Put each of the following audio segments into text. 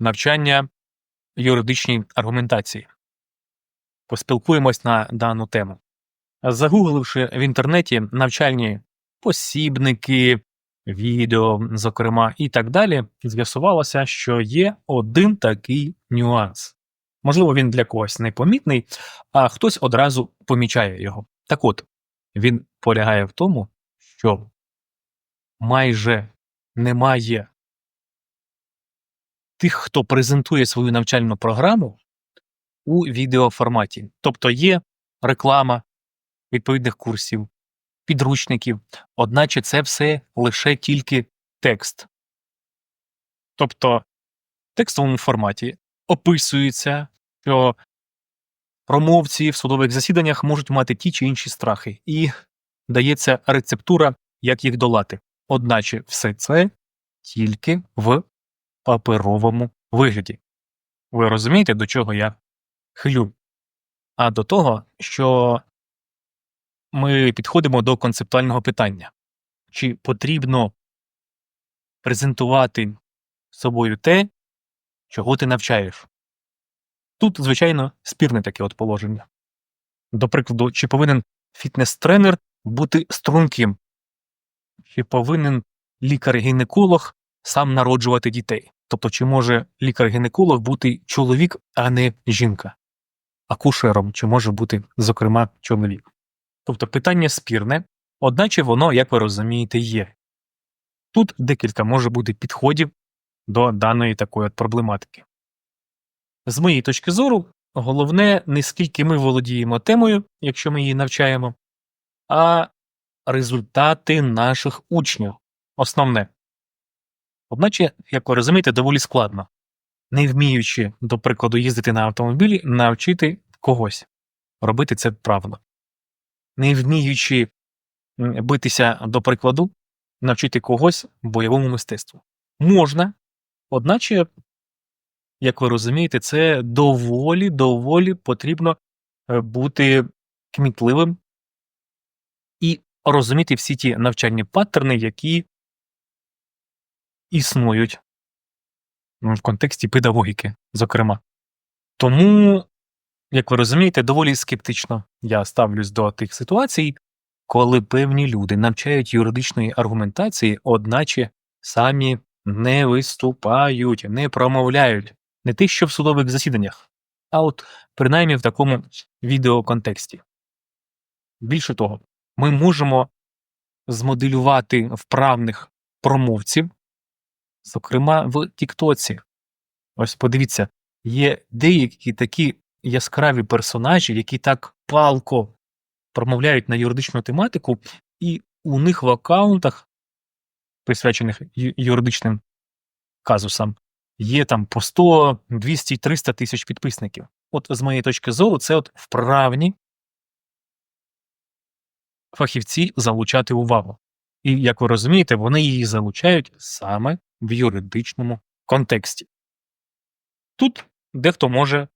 навчання юридичній аргументації. Поспілкуємось на дану тему. Загугливши в інтернеті навчальні посібники, відео, зокрема, і так далі, з'ясувалося, що є один такий нюанс. Можливо, він для когось непомітний, а хтось одразу помічає його. Так от, він полягає в тому, що майже немає тих, хто презентує свою навчальну програму у відеоформаті. Тобто є реклама відповідних курсів, підручників, одначе це все лише тільки текст. Тобто в текстовому форматі описується, що промовці в судових засіданнях можуть мати ті чи інші страхи, і дається рецептура, як їх долати. Одначе все це тільки в паперовому вигляді. Ви розумієте, до чого я хилю? А до того, що ми підходимо до концептуального питання: чи потрібно презентувати собою те, чого ти навчаєш? Тут, звичайно, спірне таке от положення. До прикладу, чи повинен фітнес-тренер бути струнким, чи повинен лікар-гінеколог сам народжувати дітей? Тобто, чи може лікар-гінеколог бути чоловік, а не жінка? Акушером, чи може бути, зокрема, чоловік? Тобто питання спірне, одначе воно, як ви розумієте, є. Тут декілька може бути підходів до даної такої от проблематики. З моєї точки зору, головне не скільки ми володіємо темою, якщо ми її навчаємо, а результати наших учнів. Основне. Одначе, як ви розумієте, доволі складно, не вміючи, до прикладу, їздити на автомобілі, навчити когось робити це правильно. Не вміючи битися, до прикладу, навчити когось бойовому мистецтву. Можна, одначе, як ви розумієте, це доволі доволі потрібно е, бути кмітливим і розуміти всі ті навчальні паттерни, які існують в контексті педагогіки, зокрема. Тому, як ви розумієте, доволі скептично я ставлюсь до тих ситуацій, коли певні люди навчають юридичної аргументації, одначе самі не виступають, не промовляють, не те, що в судових засіданнях, а от принаймні в такому відеоконтексті. Більше того, ми можемо змоделювати вправних промовців, зокрема в Тіктоці. Ось подивіться, є деякі такі яскраві персонажі, які так палко промовляють на юридичну тематику, і у них в аккаунтах, присвячених юридичним казусам, є там по 100, 200, 300 тисяч підписників. От з моєї точки зору, це от вправні фахівці залучати увагу. І, як ви розумієте, вони її залучають саме в юридичному контексті. Тут дехто може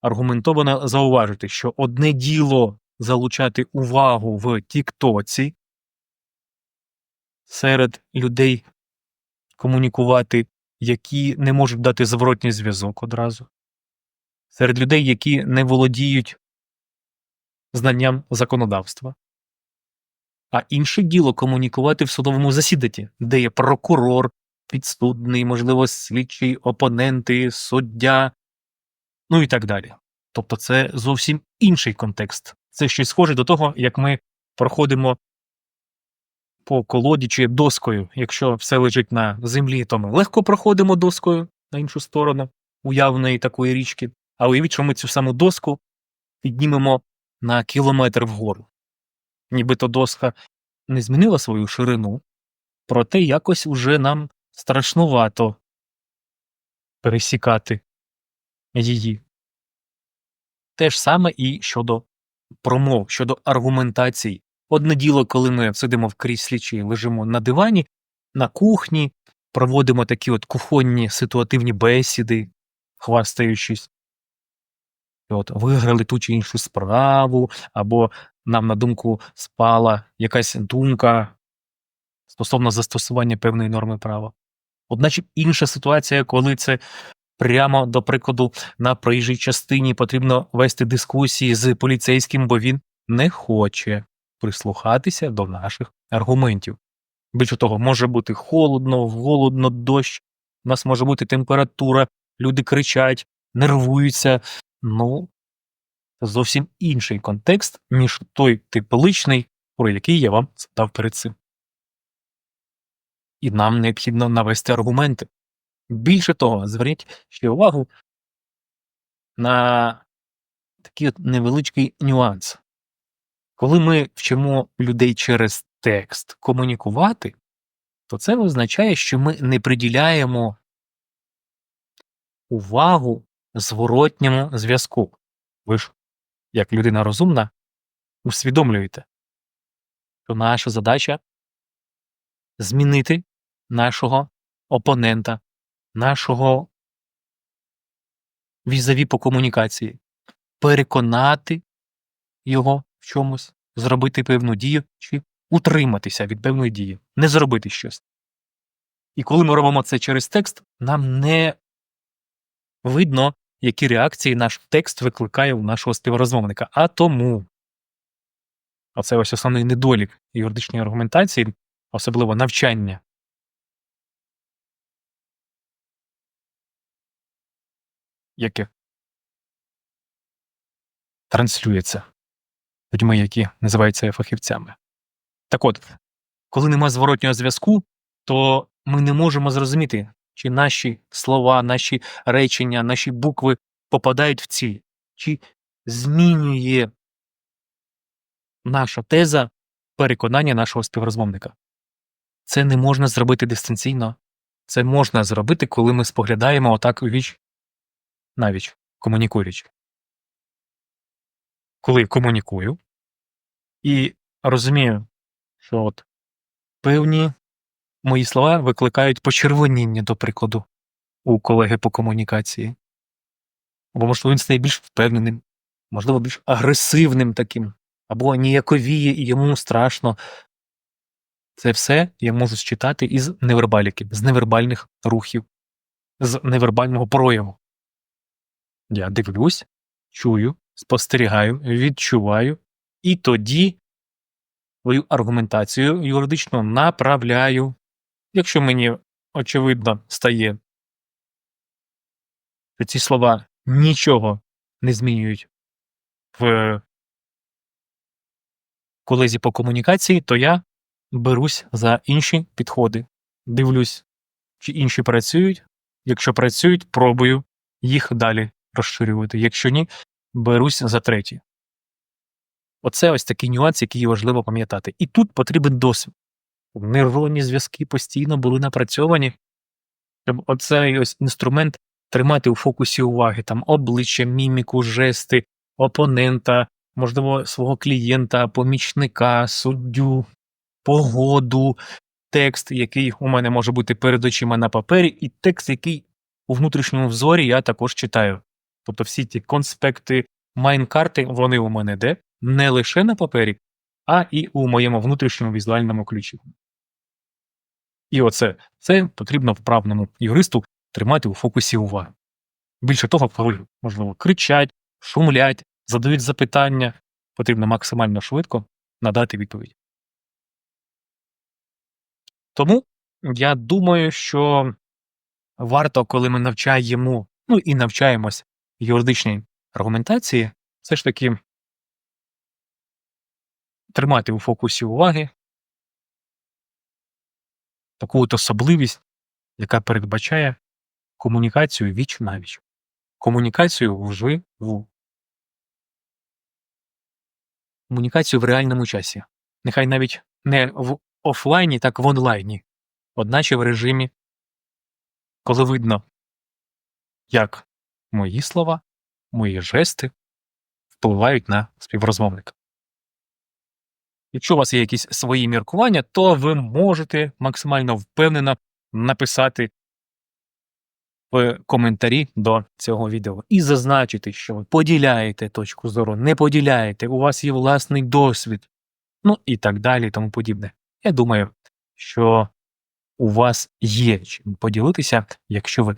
аргументовано зауважити, що одне діло залучати увагу в Тіктоці серед людей комунікувати, які не можуть дати зворотній зв'язок одразу, серед людей, які не володіють знанням законодавства. А інше діло комунікувати в судовому засіданні, де є прокурор, підсудний, можливо, слідчий, опоненти, суддя, ну і так далі. Тобто це зовсім інший контекст. Це щось схоже до того, як ми проходимо по колоді чи доскою. Якщо все лежить на землі, то ми легко проходимо доскою на іншу сторону уявної такої річки. А уявіть, що ми цю саму доску піднімемо на кілометр вгору. Нібито доска не змінила свою ширину, проте якось уже нам страшнувато пересікати її. Те ж саме і щодо промов, щодо аргументацій. Одне діло, коли ми сидимо в кріслі чи лежимо на дивані, на кухні, проводимо такі от кухонні ситуативні бесіди, хвастаючись, от виграли ту чи іншу справу, або нам на думку спала якась думка стосовно застосування певної норми права. Одначе інша ситуація, коли це прямо, до прикладу, на проїжджій частині потрібно вести дискусії з поліцейським, бо він не хоче прислухатися до наших аргументів. Більше того, може бути холодно, голодно, дощ, у нас може бути температура, люди кричать, нервуються. Ну, зовсім інший контекст, ніж той тепличний, про який я вам задав перед цим. І нам необхідно навести аргументи. Більше того, зверніть ще увагу на такий от невеличкий нюанс. Коли ми вчимо людей через текст комунікувати, то це означає, що ми не приділяємо увагу зворотньому зв'язку. Ви ж, як людина розумна, усвідомлюєте, що наша задача змінити нашого опонента, нашого візаві по комунікації, переконати його в чомусь, зробити певну дію чи утриматися від певної дії, не зробити щось. І коли ми робимо це через текст, нам не видно, які реакції наш текст викликає у нашого співрозмовника. А тому оце ось основний недолік юридичної аргументації, особливо навчання. Яке транслюється людьми, які називаються фахівцями. Так от, коли нема зворотнього зв'язку, то ми не можемо зрозуміти, чи наші слова, наші речення, наші букви попадають в ціль, чи змінює наша теза переконання нашого співрозмовника. Це не можна зробити дистанційно. Це можна зробити, коли ми споглядаємо отак у віч навіч, комунікуючи. Коли комунікую і розумію, що от певні мої слова викликають почервоніння, до прикладу, у колеги по комунікації. Або, можливо, він стає більш впевненим, можливо, більш агресивним таким, або ніяковіє, і йому страшно. Це все я можу считати із невербаліки, з невербальних рухів, з невербального прояву. Я дивлюсь, чую, спостерігаю, відчуваю, і тоді свою аргументацію юридично направляю. Якщо мені очевидно стає, що ці слова нічого не змінюють в колезі по комунікації, то я берусь за інші підходи. Дивлюсь, чи інші працюють. Якщо працюють, пробую їх далі розширювати. Якщо ні, берусь за треті. Оце ось такий нюанс, який важливо пам'ятати. І тут потрібен досвід. Нейронні зв'язки постійно були напрацьовані, щоб оцей ось інструмент тримати у фокусі уваги там обличчя, міміку, жести, опонента, можливо, свого клієнта, помічника, суддю, погоду, текст, який у мене може бути перед очима на папері, і текст, який у внутрішньому взорі я також читаю. Тобто всі ті конспекти, майнкарти, вони у мене де не лише на папері, а і у моєму внутрішньому візуальному ключі. І оце це потрібно вправному юристу тримати у фокусі уваги. Більше того, коли, можливо, кричать, шумлять, задають запитання, потрібно максимально швидко надати відповідь. Тому я думаю, що варто, коли ми навчаємо, ну і навчаємось юридичній аргументації, все ж таки тримати у фокусі уваги таку от особливість, яка передбачає комунікацію віч навіч, комунікацію вживу, комунікацію в реальному часі. Нехай навіть не в офлайні, так в онлайні, одначе в режимі, коли видно, як мої слова, мої жести впливають на співрозмовника. Якщо у вас є якісь свої міркування, то ви можете максимально впевнено написати в коментарі до цього відео і зазначити, що ви поділяєте точку зору, не поділяєте, у вас є власний досвід, ну і так далі, і тому подібне. Я думаю, що у вас є чим поділитися, якщо ви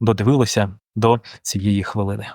додивилися до цієї хвилини.